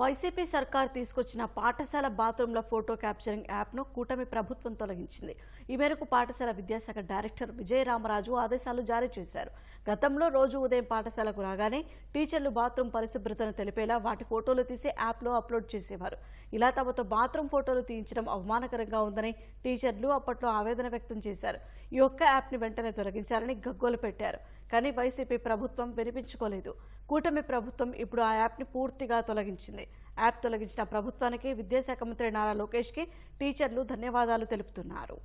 YCP సర్కార్ తీసుకొచ్చిన పాఠశాల బాత్రూంల ఫోటో క్యాప్చరింగ్ యాప్ను కూటమి ప్రభుత్వం తొలగించింది. ఈ మేరకు పాఠశాల విద్యాశాఖ డైరెక్టర్ విజయ రామరాజు ఆదేశాలు జారీ చేశారు. గతంలో రోజు ఉదయం పాఠశాలకు రాగానే టీచర్లు బాత్రూం పరిశుభ్రతను తెలిపేలా వాటి ఫోటోలు తీసి యాప్లో అప్లోడ్ చేసేవారు. ఇలా తమతో బాత్రూం ఫోటోలు తీయించడం అవమానకరంగా ఉందని టీచర్లు అప్పట్లో ఆవేదన వ్యక్తం చేశారు. ఈ ఒక్క యాప్ని వెంటనే తొలగించాలని గగ్గోలు పెట్టారు. కానీ వైసీపీ ప్రభుత్వం వినిపించుకోలేదు. కూటమి ప్రభుత్వం ఇప్పుడు ఆ యాప్ని పూర్తిగా తొలగించింది. యాప్ తొలగించిన ప్రభుత్వానికి విద్యాశాఖ మంత్రి నారా లోకేష్కి టీచర్లు ధన్యవాదాలు తెలుపుతున్నారు.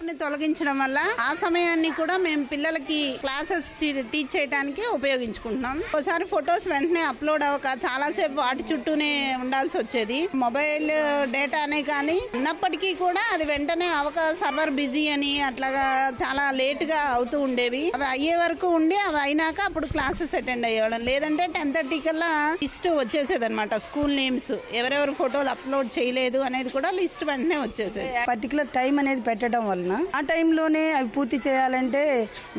యాప్ని తొలగించడం వల్ల ఆ సమయాన్ని కూడా మేము పిల్లలకి క్లాసెస్ టీచ్ చేయడానికి ఉపయోగించుకుంటున్నాం. ఒకసారి ఫొటోస్ వెంటనే అప్లోడ్ అవ్వక చాలాసేపు వాటి చుట్టూనే ఉండాల్సి వచ్చేది. మొబైల్ డేటానే కానీ ఉన్నప్పటికీ కూడా అది వెంటనే అవక సర్వర్ బిజీ అని అట్లాగా చాలా లేట్గా అవుతూ ఉండేవి. అవి అయ్యే వరకు ఉండి అవి అయినాక అప్పుడు క్లాసెస్ అటెండ్ అయ్యేవాళ్ళం. లేదంటే టెన్ థర్టీ కల్లా లిస్ట్ వచ్చేసేది అనమాట స్కూల్ నేమ్స్ ఎవరెవరు ఫోటోలు అప్లోడ్ చేయలేదు అనేది కూడా లిస్ట్ వెంటనే వచ్చేసేది. పర్టికులర్ టైం అనేది పెట్టడం వల్ల వలన ఆ టైంలోనే అవి పూర్తి చేయాలంటే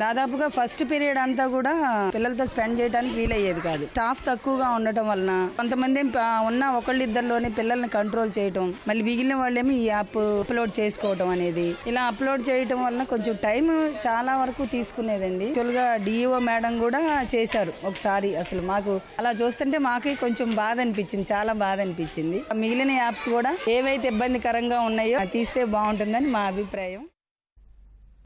దాదాపుగా ఫస్ట్ పీరియడ్ అంతా కూడా పిల్లలతో స్పెండ్ చేయడానికి వీలయ్యేది కాదు. స్టాఫ్ తక్కువగా ఉండటం వలన కొంతమంది ఏం ఉన్న ఒకళ్ళిద్దరిలోనే పిల్లల్ని కంట్రోల్ చేయటం మళ్ళీ మిగిలిన వాళ్ళేమో ఈ యాప్ అప్లోడ్ చేసుకోవటం అనేది. ఇలా అప్లోడ్ చేయటం వలన కొంచెం టైం చాలా వరకు తీసుకునేదండి. యాక్చువల్గా డిఈఓ మేడం కూడా చేశారు ఒకసారి. అసలు మాకు అలా చూస్తుంటే మాకే కొంచెం బాధ అనిపించింది చాలా బాధ అనిపించింది. మిగిలిన యాప్స్ కూడా ఏవైతే ఇబ్బందికరంగా ఉన్నాయో అది తీస్తే బాగుంటుందని మా అభిప్రాయం.